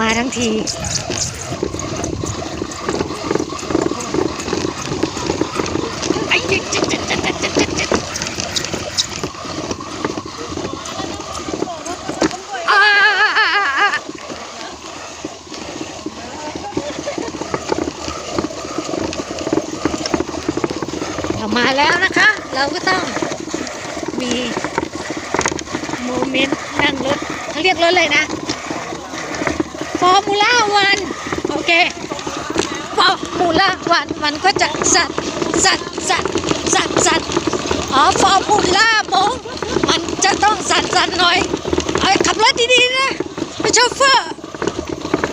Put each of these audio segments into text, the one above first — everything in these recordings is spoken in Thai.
มาทั้งทีอ้จิ๊ดจิ๊ดจิ๊ดจิ๊ดจิ๊ดจิ๊ดจิ๊ดอ่าอ่าอ่าอ่าเรามาแล้วนะคะ เราก็ต้องมีโมเมนต์นั่งรถเขาเรียกรถเลยนะ ฟอร์มูล่าวันโอเคฟอร์มูล่าวันมันก็จะสัตว์สัตว์สัตว์สัตว์สัตว์อ๋อฟอร์มูล่ามงมันจะต้องสั่นสั่นหน่อยไอ้ขับรถดีๆนะโชเฟอร์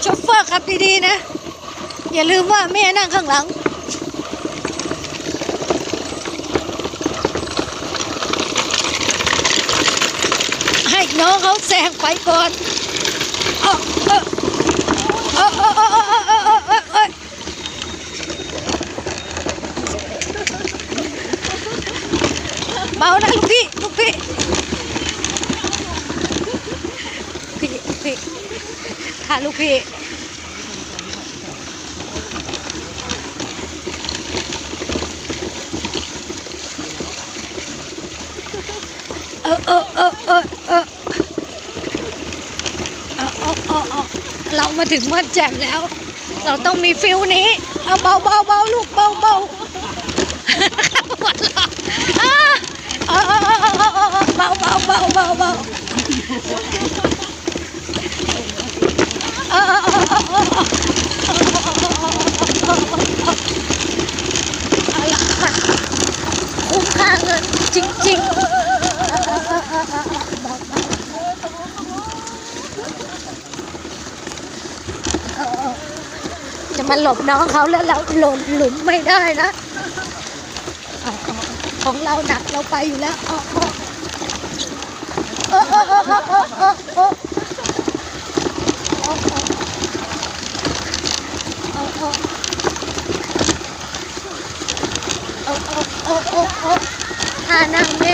โชเฟอร์ขับดีๆนะ อย่าลืมว่าแม่นั่งข้างหลังให้น้องเขาแซงไปก่อน อเอาเอาเอาเอาเรามาถึงม่อนแจ่มแล้ว เราต้องมีฟิลนี้ เอาเบาเบาเบาลูกเบาเบาหัวเราะอ่าเอาเอาเอาเอาเอาเอาเบาเบาเบาเบาเบาเอาเอาเอาเอาเอาเอาละค่ะคุ้มค่าเงินจ ริงจะมาหลบน้องเขาแล้วเราหล่นหลุมไม่ได้นะของเราหนักเราไปอยู่แล้วเอาเอาเอาเอ ท่านั่งแม่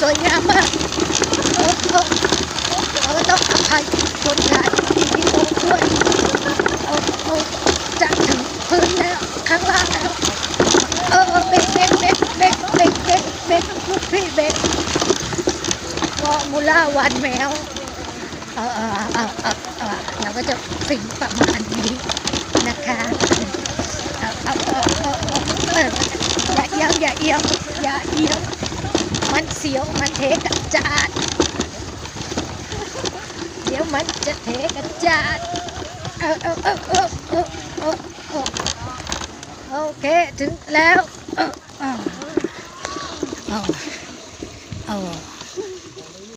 สวยงามมากเอาเอาเราก็ต้องอภัยคนงานที่โอ้ด้วยเอาเอาจะถึงพื้นแล้วข้างล่างแล้วเออเบรกเบรกเบรกเบรกเบรกเบรกเบกลูกพี่เบรกฟอร์มูล่าวันแมวเออเออเออเออเอเราก็จะฟิงประมาณนี้นะคะเอาเอาเอาเอาเอาเอออย่าเอียงอย่าเอียงอย่าเอียง มันเสียวมันเทกระจาดเดี๋ยวมันจะเทกระจาดเออเออเออเออเออเออเออโอเค ถึงแล้ว